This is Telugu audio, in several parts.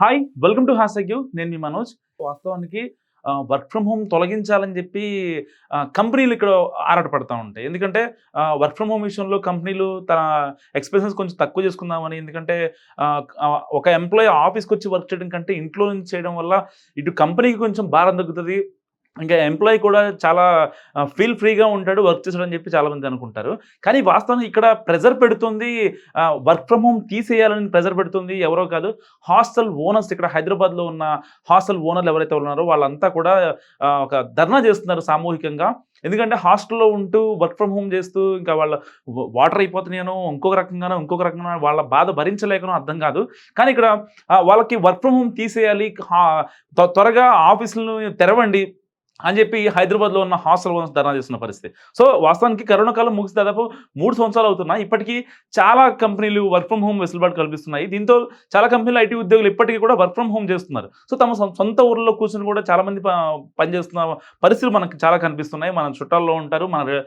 హాయ్ వెల్కమ్ టు హ్యాష్ నేను మీ మనోజ్. వాస్తవానికి వర్క్ ఫ్రమ్ హోమ్ తొలగించాలని చెప్పి కంపెనీలు ఇక్కడ ఆరాటపడతా ఉంటాయి. ఎందుకంటే వర్క్ ఫ్రమ్ హోమ్ విషయంలో కంపెనీలు తన ఎక్స్పెన్సెస్ కొంచెం తక్కువ చేసుకుందామని ఎందుకంటే ఒక ఎంప్లాయీ ఆఫీస్కి వచ్చి వర్క్ చేయడం కంటే ఇంట్లో నుంచి చేయడం వల్ల ఇటు కంపెనీకి కొంచెం భారం తగ్గుతుంది. ఇంకా ఎంప్లాయీ కూడా చాలా ఫీల్ ఫ్రీగా ఉంటాడు వర్క్ చేసాడు అని చెప్పి చాలామంది అనుకుంటారు. కానీ వాస్తవానికి ఇక్కడ ప్రెజర్ పెడుతుంది వర్క్ ఫ్రమ్ హోమ్ తీసేయాలని ప్రెజర్ పెడుతుంది ఎవరో కాదు. హాస్టల్ ఓనర్స్ ఇక్కడ హైదరాబాద్లో ఉన్న హాస్టల్ ఓనర్లు ఎవరైతే ఉన్నారో వాళ్ళంతా కూడా ఒక ధర్నా చేస్తున్నారు సామూహికంగా. ఎందుకంటే హాస్టల్లో ఉంటూ వర్క్ ఫ్రమ్ హోమ్ చేస్తూ ఇంకా వాళ్ళ వాటర్ అయిపోతున్నాయనో ఇంకొక రకంగానో ఇంకొక రకంగా వాళ్ళ బాధ భరించలేకనో అర్థం కాదు. కానీ ఇక్కడ వాళ్ళకి వర్క్ ఫ్రమ్ హోమ్ తీసేయాలి త్వ- త్వరగా ఆఫీసులను తెరవండి అని చెప్పి హైదరాబాద్లో ఉన్న హాస్టల్ ఓనర్స్ ధర్నా చేస్తున్న పరిస్థితి. సో వాస్తవానికి కరోనా కాలం ముగిసి దాదాపు మూడు సంవత్సరాలు అవుతున్నాయి. ఇప్పటికీ చాలా కంపెనీలు వర్క్ ఫ్రమ్ హోమ్ వెసులుబాటు కల్పిస్తున్నాయి. దీంతో చాలా కంపెనీలు ఐటీ ఉద్యోగులు ఇప్పటికీ కూడా వర్క్ ఫ్రమ్ హోమ్ చేస్తున్నారు. సో తమ సొంత ఊర్లో కూర్చొని కూడా చాలామంది పనిచేస్తున్న పరిస్థితులు మనకు చాలా కనిపిస్తున్నాయి. మన చుట్టాల్లో ఉంటారు మన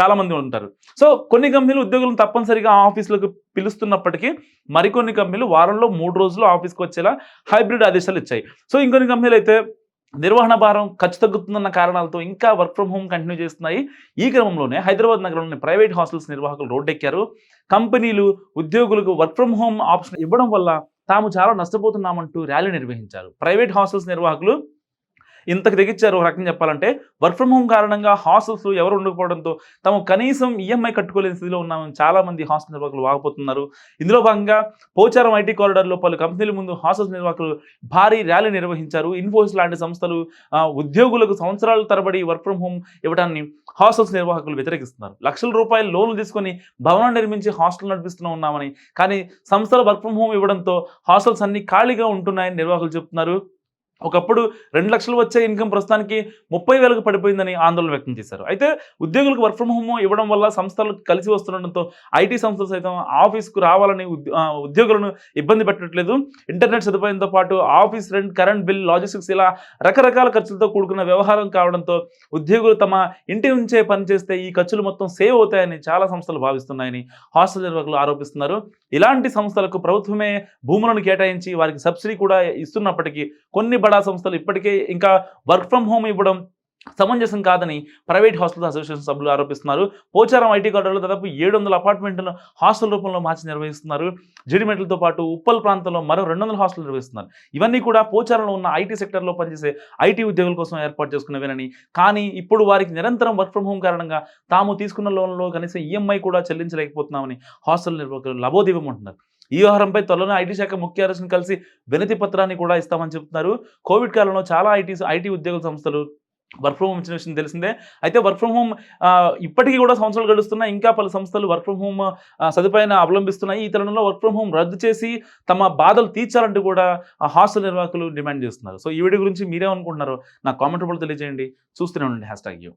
చాలామంది ఉంటారు. సో కొన్ని కంపెనీలు ఉద్యోగులను తప్పనిసరిగా ఆఫీసులకు పిలుస్తున్నప్పటికీ మరికొన్ని కంపెనీలు వారంలో మూడు రోజులు ఆఫీస్కి వచ్చేలా హైబ్రిడ్ ఆదేశాలు ఇచ్చాయి. సో ఇంకొన్ని కంపెనీలు అయితే నిర్వహణ భారం ఖర్చు తగ్గుతుందన్న కారణాలతో ఇంకా వర్క్ ఫ్రమ్ హోమ్ కంటిన్యూ చేస్తున్నాయి. ఈ క్రమంలోనే హైదరాబాద్ నగరంలోని ప్రైవేట్ హాస్టల్స్ నిర్వాహకులు రోడ్డెక్కారు. కంపెనీలు ఉద్యోగులకు వర్క్ ఫ్రమ్ హోమ్ ఆప్షన్ ఇవ్వడం వల్ల తాము చాలా నష్టపోతున్నామంటూ ర్యాలీ నిర్వహించారు. ప్రైవేట్ హాస్టల్స్ నిర్వాహకులు ఇంతకు తెగించారు ఒక రకంగా చెప్పాలంటే వర్క్ ఫ్రమ్ హోమ్ కారణంగా హాస్టల్స్ ఎవరు ఉండకపోవడంతో తాము కనీసం ఈఎంఐ కట్టుకోలేని స్థితిలో ఉన్నామని చాలామంది హాస్టల్ నిర్వాహకులు వాకపోతున్నారు ఇందులో భాగంగా పోచారం ఐటీ కారిడార్లో పలు కంపెనీల ముందు హాస్టల్స్ నిర్వాహకులు భారీ ర్యాలీ నిర్వహించారు. ఇన్ఫోసిస్ లాంటి సంస్థలు ఉద్యోగులకు సంవత్సరాల తరబడి వర్క్ ఫ్రమ్ హోమ్ ఇవ్వడాన్ని హాస్టల్స్ నిర్వాహకులు వ్యతిరేకిస్తున్నారు. లక్షల రూపాయలు లోన్లు తీసుకొని భవనం నిర్మించి హాస్టల్ నడిపిస్తూ ఉన్నామని కానీ సంస్థలు వర్క్ ఫ్రమ్ హోమ్ ఇవ్వడంతో హాస్టల్స్ అన్ని ఖాళీగా ఉంటున్నాయని నిర్వాహకులు చెప్తున్నారు. ఒకప్పుడు రెండు లక్షలు వచ్చే ఇన్కమ్ ప్రస్తుతానికి ముప్పై వేలకు పడిపోయిందని ఆందోళన వ్యక్తం చేశారు. అయితే ఉద్యోగులకు వర్క్ ఫ్రమ్ హోమ్ ఇవ్వడం వల్ల సంస్థలు కలిసి వస్తుండడంతో ఐటీ సంస్థలు సైతం ఆఫీస్కు రావాలని ఉద్యోగులను ఇబ్బంది పెట్టట్లేదు. ఇంటర్నెట్ సదుపాయంతో పాటు office rent current bill logistics ఇలా రకరకాల ఖర్చులతో కూడుకున్న వ్యవహారం కావడంతో ఉద్యోగులు తమ ఇంటి నుంచే పనిచేస్తే ఈ ఖర్చులు మొత్తం సేవ్ అవుతాయని చాలా సంస్థలు భావిస్తున్నాయని హాస్టల్ నిర్వాహకులు ఆరోపిస్తున్నారు. ఇలాంటి సంస్థలకు ప్రభుత్వమే భూములను కేటాయించి వారికి సబ్సిడీ కూడా ఇస్తున్నప్పటికీ కొన్ని బడా సంస్థలు ఇప్పటికే ఇంకా వర్క్ ఫ్రమ్ హోమ్ ఇవ్వడం సమంజసం కాదని ప్రైవేట్ హాస్టల్ అసోసియేషన్ సభ్యులు ఆరోపిస్తున్నారు. పోచారం ఐటీ కారిడార్లో దాదాపు ఏడు వందల అపార్ట్మెంట్లను హాస్టల్ రూపంలో మార్చి నిర్వహిస్తున్నారు. జిడిమెట్లతో పాటు ఉప్పల్ ప్రాంతంలో మరో రెండు వందల హాస్టల్ నిర్వహిస్తున్నారు. ఇవన్నీ కూడా పోచారంలో ఉన్న ఐటీ సెక్టర్లో పనిచేసే ఐటీ ఉద్యోగుల కోసం ఏర్పాటు చేసుకున్నవేనని కానీ ఇప్పుడు వారికి నిరంతరం వర్క్ ఫ్రం హోమ్ కారణంగా తాము తీసుకున్న లోన్లో కనీసం ఈఎంఐ కూడా చెల్లించలేకపోతున్నామని హాస్టల్ నిర్వాహకులు లబోదీపం అంటున్నారు ఈ వ్యవహారంపై త్వరలోనే ఐటీ శాఖ ముఖ్య కార్యదర్శిని కలిసి వినతి పత్రాన్ని కూడా ఇస్తామని చెప్తున్నారు. కోవిడ్ కాలంలో చాలా ఐటీ ఐటీ ఉద్యోగుల సంస్థలు వర్క్ ఫ్రమ్ హోమ్ ఇచ్చిన విషయం తెలిసిందే. అయితే వర్క్ ఫ్రమ్ హోమ్ ఇప్పటికీ కూడా సంవత్సరాలు గడుస్తున్నాయి ఇంకా పలు సంస్థలు వర్క్ ఫ్రమ్ హోమ్ సదుపాయాన్ని అవలంబిస్తున్నాయి. ఈ తరుణంలో వర్క్ ఫ్రమ్ హోమ్ రద్దు చేసి తమ బాధలు తీర్చాలంటూ కూడా ఆ హాస్టల్ నిర్వాహకులు డిమాండ్ చేస్తున్నారు. సో ఈ వీడియో గురించి మీరేమనుకుంటున్నారో నా కామెంట్ రూపంలో తెలియజేయండి. చూస్తూనే ఉండండి. Hashtag U.